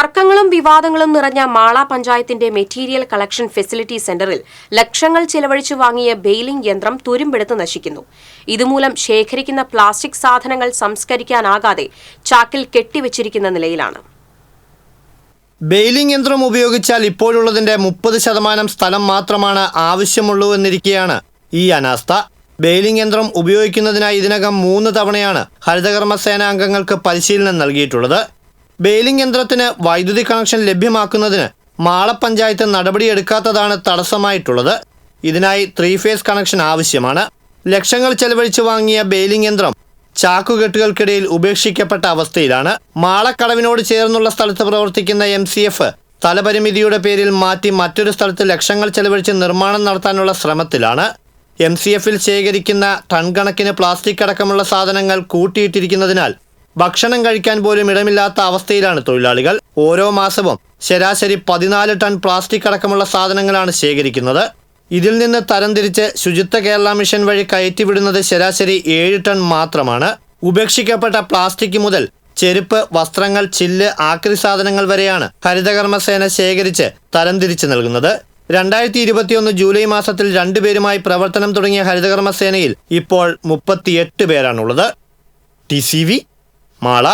തർക്കങ്ങളും വിവാദങ്ങളും നിറഞ്ഞ മാള പഞ്ചായത്തിന്റെ മെറ്റീരിയൽ കളക്ഷൻ ഫെസിലിറ്റി സെന്ററിൽ ലക്ഷങ്ങൾ ചെലവഴിച്ചു വാങ്ങിയ ബെയിലിംഗ് യന്ത്രം തുരുമ്പെടുത്ത് നശിക്കുന്നു. ഇതുമൂലം ശേഖരിക്കുന്ന പ്ലാസ്റ്റിക് സാധനങ്ങൾ സംസ്കരിക്കാനാകാതെ ചാക്കിൽ കെട്ടിവച്ചിരിക്കുന്ന നിലയിലാണ്. ബെയിലിംഗ് യന്ത്രം ഉപയോഗിച്ചാൽ ഇപ്പോഴുള്ളതിന്റെ മുപ്പത് ശതമാനം സ്ഥലം മാത്രമാണ് ആവശ്യമുള്ളൂ എന്നിരിക്കെയാണ് ഈ അനാസ്ഥ. ബെയിലിംഗ് യന്ത്രം ഉപയോഗിക്കുന്നതിനായി ഇതിനകം മൂന്ന് തവണയാണ് ഹരിതകർമ്മസേന അംഗങ്ങൾക്ക് പരിശീലനം നൽകിയിട്ടുള്ളത്. ബെയിലിംഗ് യന്ത്രത്തിന് വൈദ്യുതി കണക്ഷൻ ലഭ്യമാക്കുന്നതിന് മാള പഞ്ചായത്ത് നടപടിയെടുക്കാത്തതാണ് തടസ്സമായിട്ടുള്ളത്. ഇതിനായി ത്രീ ഫേസ് കണക്ഷൻ ആവശ്യമാണ്. ലക്ഷങ്ങൾ ചെലവഴിച്ച് വാങ്ങിയ ബെയിലിംഗ് യന്ത്രം ചാക്കുകെട്ടുകൾക്കിടയിൽ ഉപേക്ഷിക്കപ്പെട്ട അവസ്ഥയിലാണ്. മാളക്കടവിനോട് ചേർന്നുള്ള സ്ഥലത്ത് പ്രവർത്തിക്കുന്ന എം സി എഫ് സ്ഥലപരിമിതിയുടെ പേരിൽ മാറ്റി മറ്റൊരു സ്ഥലത്ത് ലക്ഷങ്ങൾ ചെലവഴിച്ച് നിർമ്മാണം നടത്താനുള്ള ശ്രമത്തിലാണ്. എം സി എഫിൽ ശേഖരിക്കുന്ന ടൺ കണക്കിന് പ്ലാസ്റ്റിക് അടക്കമുള്ള സാധനങ്ങൾ കൂട്ടിയിട്ടിരിക്കുന്നതിനാൽ ഭക്ഷണം കഴിക്കാൻ പോലും ഇടമില്ലാത്ത അവസ്ഥയിലാണ് തൊഴിലാളികൾ. ഓരോ മാസവും ശരാശരി പതിനാല് ടൺ പ്ലാസ്റ്റിക് അടക്കമുള്ള സാധനങ്ങളാണ് ശേഖരിക്കുന്നത്. ഇതിൽ നിന്ന് തരംതിരിച്ച് ശുചിത്വ കേരള മിഷൻ വഴി കയറ്റിവിടുന്നത് ശരാശരി ഏഴ് ടൺ മാത്രമാണ്. ഉപേക്ഷിക്കപ്പെട്ട പ്ലാസ്റ്റിക് മുതൽ ചെരുപ്പ് വസ്ത്രങ്ങൾ ചില്ല് ആക്രി സാധനങ്ങൾ വരെയാണ് ഹരിതകർമ്മസേന ശേഖരിച്ച് തരംതിരിച്ച് നൽകുന്നത്. രണ്ടായിരത്തി ഇരുപത്തിയൊന്ന് ജൂലൈ മാസത്തിൽ രണ്ടുപേരുമായി പ്രവർത്തനം തുടങ്ങിയ ഹരിതകർമ്മസേനയിൽ ഇപ്പോൾ മുപ്പത്തിയെട്ട് പേരാണുള്ളത്. T C V Mala